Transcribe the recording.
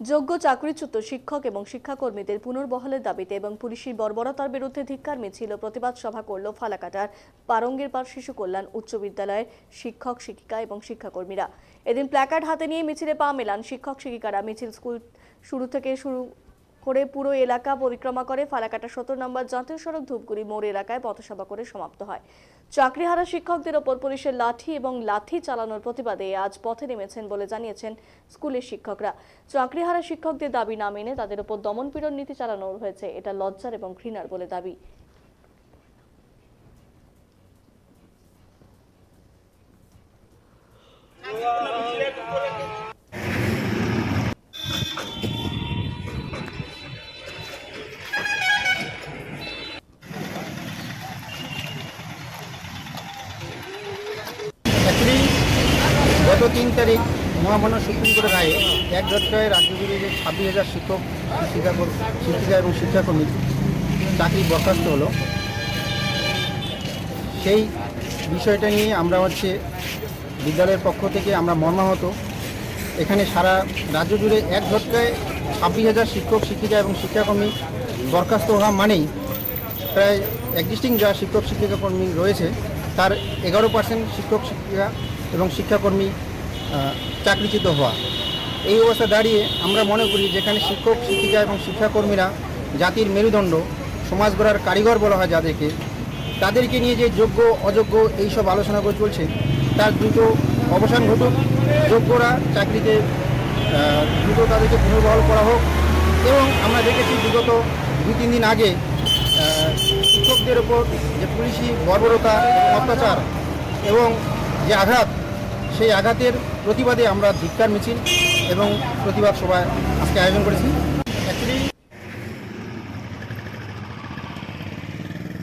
যোগ্য চাকরিচ্যুত শিক্ষক এবং শিক্ষাকর্মীদের পুনর্বহলের দাবিতে এবং পুলিশের বর্বরতার বিরুদ্ধে ধিক্কার মিছিল প্রতিবাদ সভা করল ফালাকাটার পারঙ্গের পার শিশু কল্যাণ উচ্চ বিদ্যালয়ের শিক্ষক, শিক্ষিকা এবং শিক্ষাকর্মীরা। এদিন প্ল্যাকার্ড হাতে নিয়ে মিছিলে পা মেলান শিক্ষক, শিক্ষিকারা। মিছিল স্কুল শুরু থেকে শুরু করে পুরো এলাকা পরিক্রমা করে। ফালাকাটা সত্তর নম্বর জাতীয় সড়ক ধূপগুড়ি মোড় এলাকায় পথসভা করে সমাপ্ত হয়। চাকরিহারা শিক্ষকদের ওপর পুলিশের লাঠি এবং লাথি চালানোর প্রতিবাদে আজ পথে নেমেছেন বলে জানিয়েছেন স্কুলের শিক্ষকরা। চাকরিহারা শিক্ষকদের দাবি না মেনে তাদের ওপর দমনপীড়ন নীতি চালানো হয়েছে। এটা লজ্জার এবং ঘৃণার বলে দাবি। অ্যাকচুয়ালি তিন তারিখ মহামান্য সুপ্রিম কোর্টের রায়ে এক ঝটকায় রাজ্য জুড়ে যে ছাব্বিশ হাজার শিক্ষক শিক্ষিকা শিক্ষিকা এবং শিক্ষাকর্মী চাকরি বরখাস্ত হলো। সেই বিষয়টা নিয়ে আমরা হচ্ছে বিদ্যালয়ের পক্ষ থেকে আমরা মর্মাহত। এখানে সারা রাজ্য জুড়ে এক ঝটকায় ছাব্বিশ হাজার শিক্ষক, শিক্ষিকা এবং শিক্ষাকর্মী বরখাস্ত হওয়া মানেই প্রায় এক্সিস্টিং যা শিক্ষক শিক্ষিকা কর্মী রয়েছে, তার এগারো পার্সেন্ট শিক্ষক, শিক্ষিকা এবং শিক্ষাকর্মী চাকরিচ্যুত হওয়া। এই অবস্থা দাঁড়িয়ে আমরা মনে করি যেখানে শিক্ষক, শিক্ষিকা এবং শিক্ষাকর্মীরা জাতির মেরুদণ্ড, সমাজ গড়ার কারিগর বলা হয় যাদেরকে, তাদেরকে নিয়ে যে যোগ্য, অযোগ্য এইসব আলোচনা করে চলছে, তার দ্রুত অবসান ঘটুক। যোগ্যরা চাকরিতে দ্রুত তাদেরকে পুনর্বহাল করা হোক এবং আমরা দেখেছি বিগত দুই, তিন দিন আগে শিক্ষকদের ওপর যে পুলিশি বর্বরতা, অত্যাচার এবং যে আঘাত সেই আঘাতের প্রতিবাদে আমরা ধিক্কার মিছিল এবং প্রতিবাদ সভায় আজকে আয়োজন করেছি। অ্যাকচুয়ালি